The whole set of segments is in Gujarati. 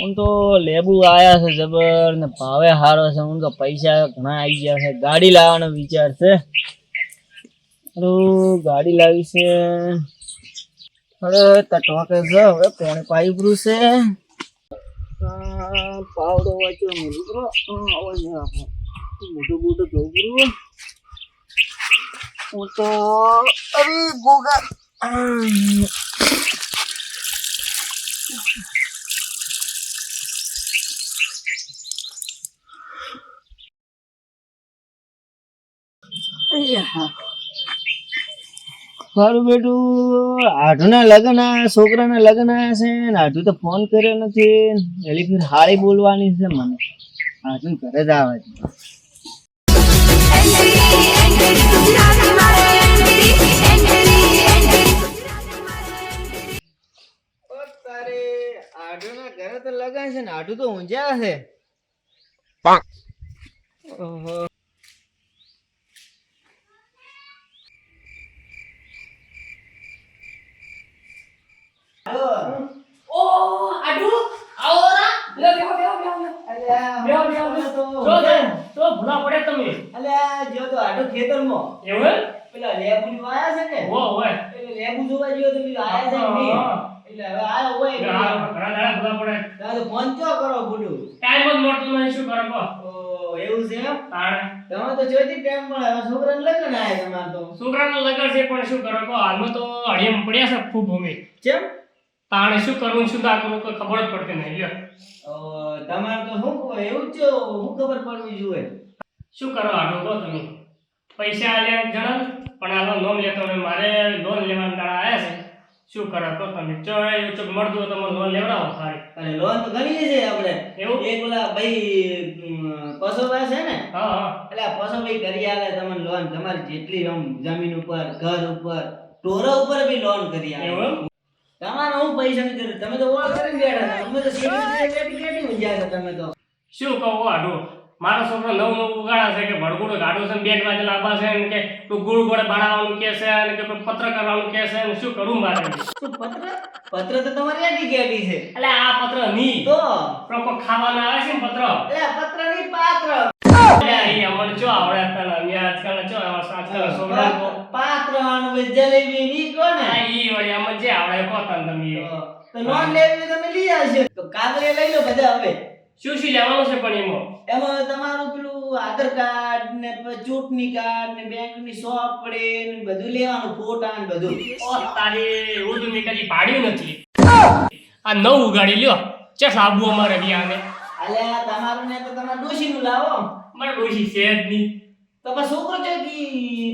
હું તો લેબુ આયા છે જબર ને ભાવે હારો છે. હું તો પૈસા ઘણા આવી ગયા છે. ગાડી લાવવાનો વિચાર છે. ગાડી લાવી છે. અરે તટવાકે છે હવે પોણે પાઈપરું છે. પાવડો વાંચ્યો મિત્રો. મોટું મોટું ધોબરું હું તો અરે ગોગા. મારું બેટું આઢુના લગ્ન આયા છોકરાના લગ્ન આયા છે ને આઢુ તો ફોન કર્યો નથી. ફીર હાળી બોલવાની છે મને. આઢુ ઘરે જ આવે છે. ઘરે તો લગન છે ને આઢુ તો ઊંઝા છે. ઓહો. જો એવું પેલા લેબુ વાયા છે ને? એટલે લેબુ જોવા ગયો તો બીજું આયા છે ને એટલે હવે આયો હોય એટલે તારે તો ફોન ચો કરો બુડું ઓ એવું છે તાણ. તમે તો જોઈતી ટાઈમ પણ હવે છોકરાને લગન આયા તમારે તો. છોકરાને લગન છે પણ શું કરો કો હાલમાં તો અડિયમ પડ્યા છે ખૂબ ભૂમિ કેમ? તાણે શું કરવું શું ના કરવું કોઈ ખબર જ પડતી નહીં લ્યો. તમારે તો શું એવું જ શું ખબર પડવી જોઈએ. શું કરો આનો કહો તમે. પૈસા આલ્યા જણા પણ આનો લોન લેતો ને મારે લોન લેવાના તાળા આવ્યા છે. શું કરો તો તમે? ચો ચોક મળતું તો મને લોન લેવડાવો સારી અને લોન તો ઘણી છે આપણે. એવું? એક ઓલા ભાઈ પસોભાઈ છે ને? હા હા. એટલે આ પસોભાઈ કરી આલે તમને લોન તમારી જેટલી આમ જમીન ઉપર ઘર ઉપર ટોરા ઉપર બી લોન કરી આલે. એવું? તમારે હું પૈસાની કર્યું તમે તો ઓળ કરીને બેઠા હતા અમે તો સીધી બેઠી બેઠી મજા છે તમે તો. શું કહો આડું? મારો છોકરો નવું નવું ઉગાડા છે કે ભડગુડો ગાડો છે બેટ વાજે લાંબા છે ને કે તું ગુળ ગોળે બનાવવાનું કે છે અને કે પત્ર કરવાનું કે છે ને શું કરું મારે? શું પત્ર? પત્ર તો તમારી એડી ગેડી છે. એટલે આ પત્ર નહીં. તો? પ્રોપર ખાવાના આવે છે ને પત્ર? એટલે પત્રની પાત્ર. એ જો આવડે અમે આજકાલ છોકરા પાત્ર અને જલેબી ની કોને? આ ઈ વળી અમને જે આવડે કહો તને તમે. તો લોન લેવી તમે લઈ આવજો. તો લઈ લો બધા હવે. શું શું લેવાનું છે પણ એમાં? એમાં તમારું પેલું આધાર કાર્ડ ને ચૂંટણી કાર્ડ ને બેંકની સોંપડે ને બધું લેવાનું ફોટા ને બધું. ઓ તારી એવું તો મેં કદી પાડ્યું નથી. આ નવ ઉગાડી લ્યો. ચે સાબુ અમારે બિયાને અલ્યા તમારું ને તો તમારે ડોશી નું લાવો. મારે ડોશી છે જ નહીં. તો પછી છોકરો છે કે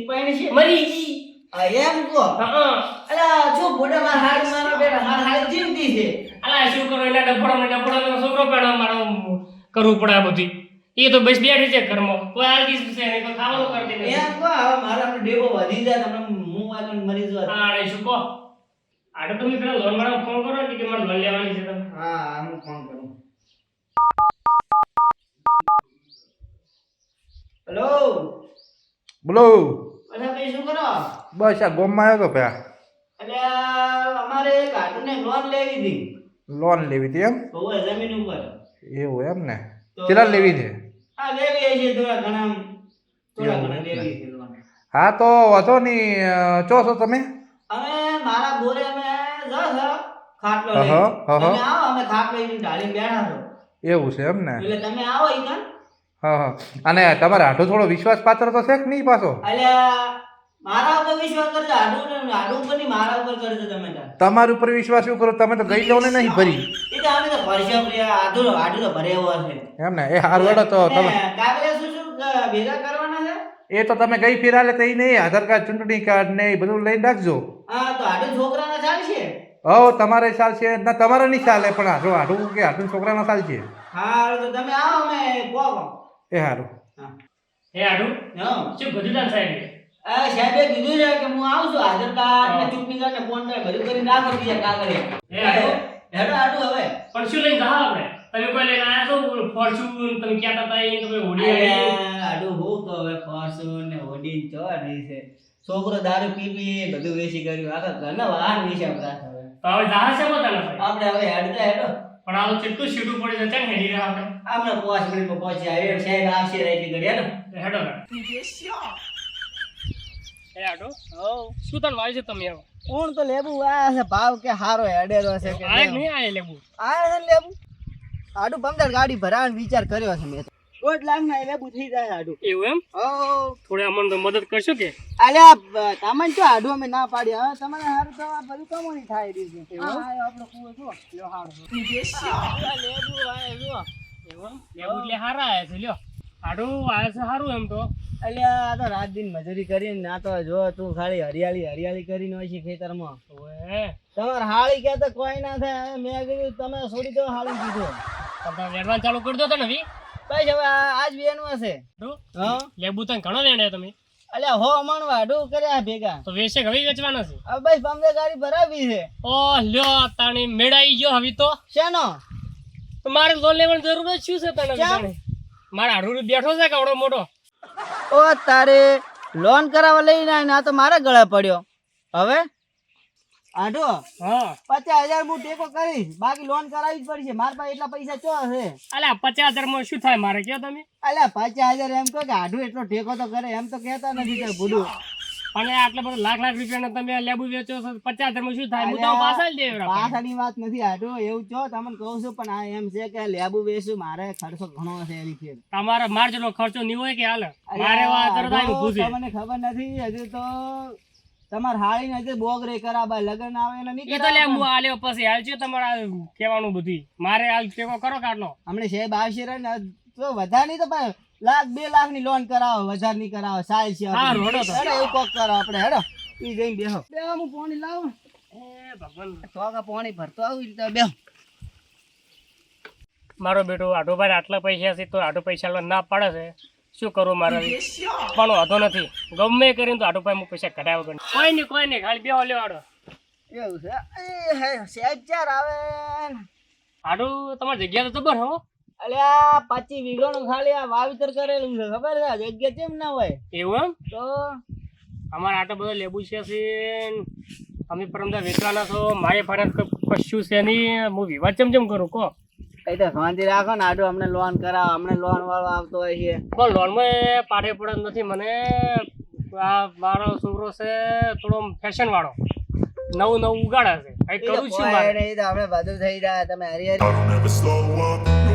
પૈણ છે? મરી ગઈ. એમ કહો. હા અલ્યા છો ફોટામાં હાડ મારો બેટા મારા હાડ જીવતી છે. અલા શું કરો? એના ડફોડો ને ડફડા છોકરો પેણો મારો કરવું પડે આ બધી. એ તો બસ બેઠી છે ઘરમાં. કોઈ આલતી છે ને કોઈ ખાવાનું કરતી નથી. એમ કહો હવે મારા આપણે ડેબો વધી જાય તમને હું આગળ મરી જવા હા રે શું કહો? આડો તમે પેલા લોન વાળા ફોન કરો ને કે મારે લોન લેવાની છે તમે હા હું ફોન કરું. હેલો બોલો. અચ્છા ભાઈ શું કરો? બસ આ ગોમમાં આવ્યો તો ભયા એટલે અમારે કાર્ટૂન ને લોન લેવી હતી. લોન લેવી હતી એમ? જમીન ઉપર. એવું એમ ને? કેટલા લેવી છે હા લેવી છે થોડા ઘણા થોડા ઘણા લેવી છે હા તો વાંધો નહીં ચો છો તમે? અમે મારા બોરે અમે ખાટલો લઈને. અહં. તમે આવો અમે ખાટલો લઈને ઢાળીને બેઠા છો. એવું છે એમ ને? એટલે તમે આવો ઈ હા હા અને તમારે આટલો થોડો વિશ્વાસ પાત્ર તો છે કે નહીં પાછો? એટલે મારા ઉપર વિશ્વાસ કરજો. આડું આડું ઉપર નહીં મારા ઉપર કરજો તમે તમારા ઉપર વિશ્વાસ શું કરો? તમે તો ગઈ લોને નહીં ભરી. એ તો અમે તો ભરશા ભર્યા આડું તો ભર્યા છે. એમ ને? એ હાર વડો તો તમે ને શું શું ભેગા કરવાના છે? એ તો તમે ગઈ ફિરાલે તો નહીં. આધાર કાર્ડ ચૂંટણી કાર્ડ ને એ બધું લઈને રાખજો. હા તો આડું છોકરાના ચાલશે હવ તમારે ચાલશે ના તમારે નહીં ચાલે પણ હાડું હાડું કે હાડું છોકરાના ચાલશે હા તો તમે આવો અમે એ હારું. હા. હે આડું? હા. શું બધું આ સાહેબે કીધું છે કે હું આવું છું આધાર કાર્ડ ને ચૂંટણી કાર્ડ ને ફોન કરે બધું કરી ના કરી હે આડું હેડો આડું હવે. પણ શું લઈને જાવ આપણે? તમે કોઈ લઈને આવ્યા છો? ફોર્ચ્યુન તમે કહેતા હતા એ તમે હોડી આવી? આડું હું તો હવે ફોર્ચ્યુન ને હોડીન ચોરી છે. છોકરો દારૂ પી પી બધું વેચી કર્યું. આખા ઘરના વાહન વેચ્યા આપણા હવે. તો હવે જાહેર છે પોતાના આપણે હવે હેડતા હેડો. પણ આ ચેટલું કેટલું સીધું પડી જશે ને હેડી રહ્યા આપણે? આપણે પાંચ મિનિટમાં પહોંચ્યા એ સાહેબ આવશે એટલી ઘડી હેડો હેડો ને. એ આટો શું તને વાય છે તમે આવો કોણ તો લેબુ આ છે ભાવ કે હારો હેડેરો છે કે આ નહીં આયે લેબુ? આ છે લેબુ? આડું પંદર ગાડી ભરાવાનો વિચાર કર્યો છે મેં તો. દોઢ લાખ ના લેબુ થઈ જાય આડું એવું એમ? ઓ થોડે અમને તો મદદ કરશો કે? અલ્યા તમને તો આડું અમે ના પાડી હવે તમારે હારું તો આ બધું કમોની થાય રહ્યું છે? આપણો કૂવો જુઓ. લ્યો હારો. લેબુ આયે જુઓ. એવું લેબુ એટલે હારા આયા છે લ્યો. આડું આયા છે સારું એમ તો. અલ્યા આ તો રાત દિન મજૂરી કરીને ના તો જો તું ખાલી હરિયાળી હરિયાળી કરીને હોય છે ખેતરમાં. તમારે હાળી કે તો કોઈ ના થાય. મેં કીધું તમે છોડી દો હાળી કીધું. તમે એડવાન્સ ચાલુ કરી દો તો ને વી. હવે આજ છે. તો હા? લેબુ તને ઘણો વેણ્યા તમે. અલ્યા હો મણવા આડું કર્યા ભેગા. તો વેચે હવે વેચવાના છે. હવે ગાડી ભરાવી છે. ઓ લ્યો તાણી મેળાઈ ગયો હવે તો. શેનો? મારે લોન લેવાની જરૂર જ શું છે તને? મારા હારું બેઠો છે કવડો મોટો ઓ તારે લોન કરાવવા લઈને આ તો મારા ગળે પડ્યો. હવે? આઢો હા. પચાસ હજાર હું ટેકો કરીશ. બાકી લોન કરાવી જ પડશે. મારા પાસે એટલા પૈસા ચો છે અલ્યા પચાસ હજારમાં શું થાય? મારે કયો તમે. અલ્યા પચાસ હજાર એમ કહો કે આઢું એટલો ટેકો તો કરે. એમ તો કહેતા નથી કે અને આટલા બધા લાખ લાખ રૂપિયા તમે લેબુ વેચો છો પચાસ હજાર શું થાય? હું તો પાછા દે દેવ પાછળની વાત નથી આટો એવું છો? તમને કહું છું પણ આ એમ છે કે લેબુ વેચું મારે ખર્ચો ઘણો છે એની ફેર. તમારા માર જેટલો ખર્ચો નહીં હોય કે હાલ? મારે વાત કરો તમને ખબર નથી હજુ તો તમારે હાળી ને હજુ બોગરે કરાબા લગ્ન આવે એને નહીં એ તો લે હું આલ્યો પછી હાલ છે તમારા કહેવાનું બધું. મારે હાલ કેવો કરો કાટલો હમણાં સાહેબ આવશે ને તો વધારે નહીં તો ભાઈ લાખ બે લાખની લોન કરાવો વધારે નહીં કરાવો સારી છે. હેડો એવું કોક કરો આપણે હેડો. ઈ જઈને બેહો. બેહો હું પાણી લાવું. એ ભગવાન. ચોકા પાણી ભરતો આવું ઈ રીતે બેહો. મારો બેટો આટો ભાઈ આટલા પૈસા છે તો આઢો પૈસા લેવા ના પાડે છે. શું કરું મારે? પણ વાંધો નથી. ગમે કરીને તો આટો ભાઈ હું પૈસા કઢાવ્યો કોઈ નહીં કોઈ નહીં ખાલી બેહો લેવાડો આડો એવું છે? એ હે, સાહેબ આવે. ને. તમારી જગ્યા તો જબર હો. અલ્યા પાછી વીઘાનું ખાલી આ વાવેતર કરેલું છે ખબર છે? જગ્યા કેમ ના હોય? એવું એમ? તો? અમારે આટલો બધો લેબુ છે અમે પરમદા વેચવાના છો મારે ફરજ કશું છે નહીં હું વિવાદ ચમ ચમ કરું કહો? કઈ તો શાંતિ રાખો ને આડું અમને લોન કરાવો અમને લોન વાળો આવતો હોય છે. પણ લોનમાં પાઠે પડે નથી મને આ મારો છોકરો છે થોડો ફેશન વાળો. નવું નવું ઉગાડે છે. કઈ કરું છું મારે. નહીં તો આપણે બધું થઈ જાય તમે હરી I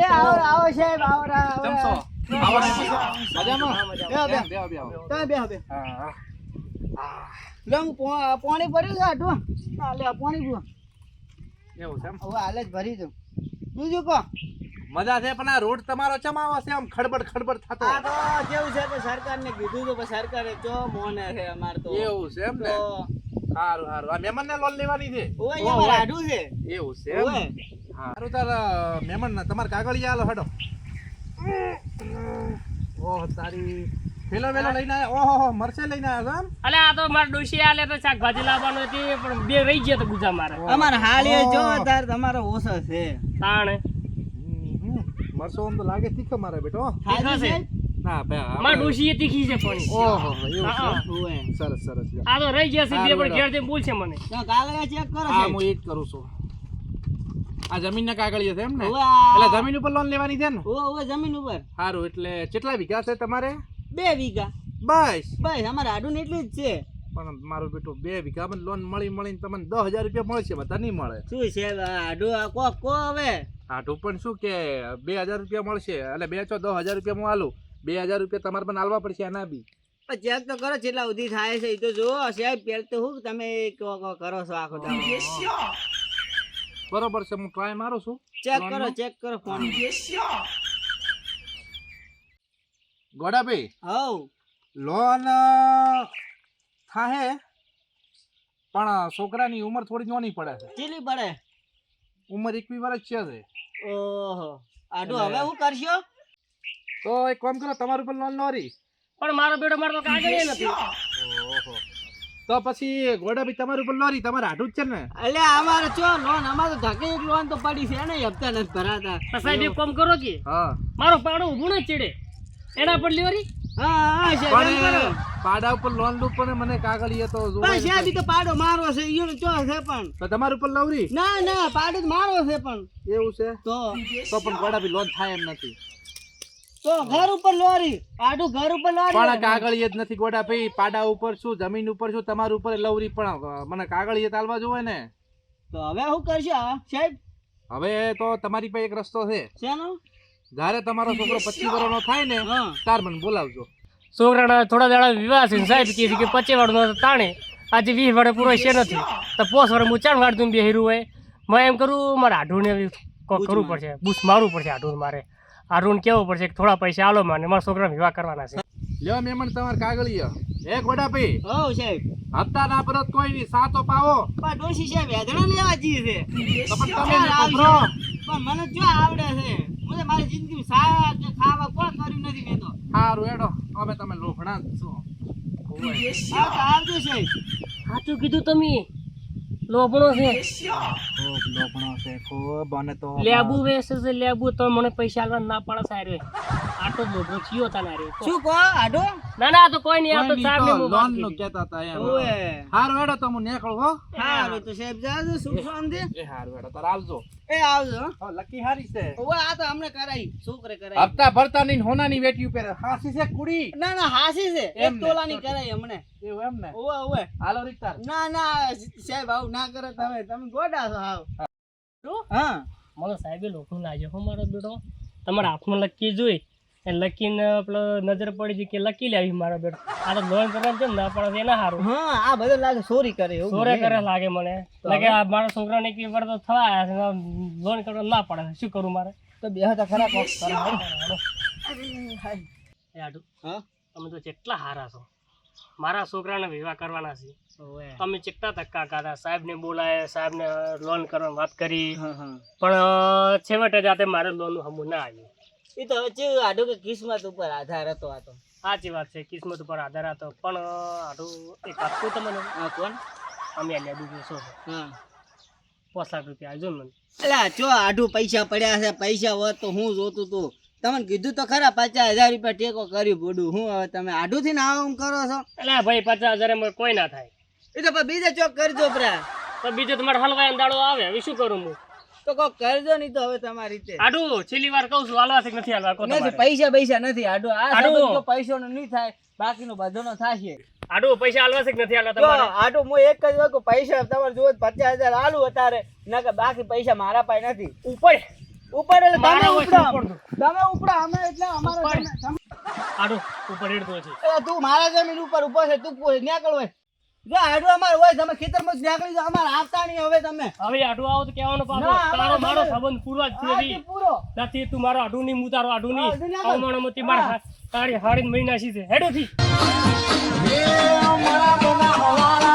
એ આવો આવો સાહેબ આવો આવો પાણી ભર્યું છે આટલું? પાણી પીવો. એવું છે હવે હાલે જ ભરી દઉં. શું કહો. મજા છે પણ આ રોડ તમારો ચમ આવે છે? આમ ખડબડ ખડબડ થતો આ તો કેવું છે કે સરકારને કીધું તો પણ સરકારે જો મોને છે અમાર તો. એવું છે એમ ને? સારું સારું આ મહેમાન ને લોન લેવાની છે? ઓય એ મારે આઢું છે. એવું છે એમ? ઓય. સારું તાર મહેમાન ને તમારે કાગળિયા આલો હડો. ઓહ તારી પેલો વેલો લઈને આવ્યા ઓહો મરસે લઈને આવ્યા છો અલે આ તો મારે ડોશી આલે તો શાકભાજી લાવવાનું હતી પણ બે રહી ગયા તો ગુજા મારે. અમારે હાલી જો તાર તમારો ઓછો છે. તાણે. એમ હમ, મરચો આમ તો લાગે તીખો મારે બેટો. તીખો છે? ના બે મારે ડોશી એ તીખી છે પણ. ઓહો એવું હા, છે સરસ સરસ આ તો રહી ગયા છે બે પણ ઘેર જઈને બોલશે મને. કાગળિયા ચેક કરો હા હું એ જ કરું છું. આ જમીન ના કાગળિયા છે એમ ને એટલે જમીન ઉપર લોન લેવાની છે ને? ઓ ઓ જમીન ઉપર. સારું એટલે કેટલા વીઘા છે તમારે? બે વીઘા. બસ. બસ અમારે આડું ને એટલું જ છે. પણ મારું બેટું બે વીઘા પણ લોન મળી મળીને તમને દસ હજાર રૂપિયા મળશે બધા નહીં મળે. શું છે આ આડું આ કોક કો હવે? આડું પણ શું કે બે હજાર રૂપિયા મળશે એટલે બે છો દસ હજાર રૂપિયા હું આલું. બે હજાર રૂપિયા તમારે પણ આલવા પડશે એના બી. ચેક તો કરો કેટલા સુધી થાય છે એ તો જુઓ સાહેબ પેલ તો હું તમે કો કો કરો છો આખો બરોબર છે હું ટ્રાય મારું છું. ચેક? કરો ચેક કરો ફોન ગોડાભાઈ હવ. લોન થાહે પણ છોકરાની ઉંમર થોડી નાની પડે છે. કેટલી પડે? ઉંમર એકવી વર્ષ છે છે ઓહો. આડું હવે હું કરશો? તો એક કામ કરો તમારું પર લોન લોરી પણ મારો બેટો મારો કાગળ નથી. તો પછી ગોડા બી તમારું ઉપર લોરી તમારે હાટું જ છે ને. એટલે અમારે ચો લોન અમારે તો ધકે એક લોન તો પડી છે ને હપ્તા નથી ભરાતા. તો સાહેબ એક કામ કરો કે હા. મારો પાડો ઊભું ને ચડે. એના પર લોરી હા હા પાડા ઉપર લોન લઉં પણ મને કાગળીએ તો જોવાય પણ શ્યાદી તો પાડો મારો છે ઈયો ચો છે પણ. તો તમારું ઉપર લવરી ના ના પાડો તો મારો છે પણ. એવું છે? તો. તો પણ ગોડા બી લોન થાય એમ નથી. તો ઘર ઉપર લોરી. પાડું ઘર ઉપર પણ લોરી જ નથી ગોડા ભાઈ. પાડા ઉપર શું જમીન ઉપર શું તમારું ઉપર લવરી પણ મને કાગળીએ તાલવા જોવે ને? તો હવે શું કરશે? સાહેબ? હવે તો તમારી પાસે એક રસ્તો છે. શેનો? જ્યારે તમારો છોકરો પચીસ વર્ષનો થાય ને હા. તાર મને બોલાવજો. છોકરાના થોડા દાડા વિવાહ છે સાહેબ કહે છે કે પચે વાળનો તાણે. આજે વીસ વાળે પૂરો છે નથી. તો પોસ વડે હું ચાર બે હીરું હોય. મેં એમ કરું મારે આઢુને ને કરવું પડશે. બૂસ મારવું પડશે આઢું મારે. આઢું કેવું પડશે? થોડા પૈસા આલો મને. મારા છોકરા વિવાહ કરવાના છે. લ્યો મેમણ તમારે લ્યો એક વડા ભાઈ ઓ સાહેબ. હપ્તા ના પરત કોઈ ની સાતો પાવો. પણ ડોશી સાહેબ વેદણા લેવા જી છે. પણ તમે ને પણ મને જો આવડે છે. મને મારી જિંદગી સાત કે ખાવા કોઈ કર્યું નથી મેં તો સારું એડો અમે તમે લોભણા જ છો. આવજો સાહેબ. સાચું કીધું તમે. લોભણો છે. ખૂબ લોભણો છે ખૂબ અને તો લેબુ વેસે છે લેબુ તો મને પૈસા આલવા ના પાડે સાહેબ. આટલો મોઢો લોભો તાના રે. શું કો આડો ના ના તો કોઈ નહીં આ તો સાહેબ ને હું લોનનું કહેતા હતા એમ. ઓએ હાર વેડો તો હું હો. હારું તો સાહેબ જાજો સુખ શાંતિ એ હાર વેડો તાર આવજો. એ આવજો હો. હો, લકી હારી છે. ઓએ આ તો અમને કરાઈ છોકરે કરાઈ. હપ્તા ભરતા ની હોના ની વેટી ઉપર. હાસી છે કુડી. ના ના હાસી છે. એક તોલા ની કરાઈ અમને. એવું એમ ને ઓવે ઓવે. હાલો રીતાર ના ના સાહેબ આવું ના કરે તમે. તમે ગોડા છો હાવ શું? હા. મને સાહેબે લોકો લાગ્યો હો મારો બેટો તમારા હાથમાં લકી જોઈ. એ લકીને આપણે નજર પડી ગઈ કે લકી લેવી મારો બેટો. આ તો લોન કરવાનું છે ને ના પડે એના સારું હા આ બધું લાગે ચોરી કરે એવું સોરે મને. કરે લાગે મને. લાગે આ મારા છોકરાને એક વાર તો થવા આવ્યા છે લોન કરવા ના પડે શું કરું મારે? તો બે હતા ખરા કોક. કરે એ આટલું. હા? તમે તો કેટલા હારા છો. મારા છોકરાને વિવાહ કરવાના છે. અમે તમે કેટલા ધક્કા કાઢા સાહેબને બોલાય સાહેબને લોન કરવાની વાત કરી. હા હા. પણ છેવટે જાતે મારે લોન હમું ના આવ્યું. એ તો હવે ચેવું આડું કે કિસ્મત ઉપર આધાર હતો આ તો. સાચી વાત છે કિસ્મત ઉપર આધાર હતો પણ આડું એક આપતું તમને. હા કોણ? અમે લેબુ બેસો હા. પાંચ લાખ રૂપિયા આવજો મને. અલા જો આડું પૈસા પડ્યા છે પૈસા હોત તો હું જોતું તું. તમને કીધું તો ખરા પચાસ હજાર રૂપિયા ટેકો કર્યું બોડું. હું હવે તમે આડું થી ના આમ કરો છો? એટલે ભાઈ પચાસ હજાર એમાં કોઈ ના થાય. એ તો બીજે ચોક કરજો પ્રા તો બીજો તમારે હલવાય દાડો આવે હવે શું કરું હું? તો કો કરજો નહીં તો હવે તમારી રીતે. આડુ છેલ્લી વાર કહું છું હાલવા નથી હાલવા કો નથી પૈસા પૈસા નથી આડુ. આ આડુ. તો પૈસો નો નહીં થાય બાકીનો બધાનો થાશે. આડુ પૈસા હાલવા છે કે નથી હાલવા તમારે. આડુ હું એક જ વખત પૈસા તમારે પચાસ હજાર આલું અત્યારે નકર બાકી પૈસા મારા પાસે નથી. ઉપર. ઉપર એટલે તમે ઉપડો. તમે ઉપડો અમે એટલે અમારો ઉપર. તમે- ઉપર હેડતો છે તું મારા જમીન ઉપર ઉપર છે તું ન્યા હોય. જો આડું અમારે હોય તમે ખેતરમાં જ નીકળી જાઓ અમારે આવતા નહીં હવે તમે. હવે આડું આવો તો કહેવાનો પાછો. તારો મારો સંબંધ પૂરો જ નથી પૂરો. નથી તું મારો આડું નહીં હું તારો આડું નહીં. અવમાનો મતી મારા તારી હાડી મહિના છે. હેડો થી મારા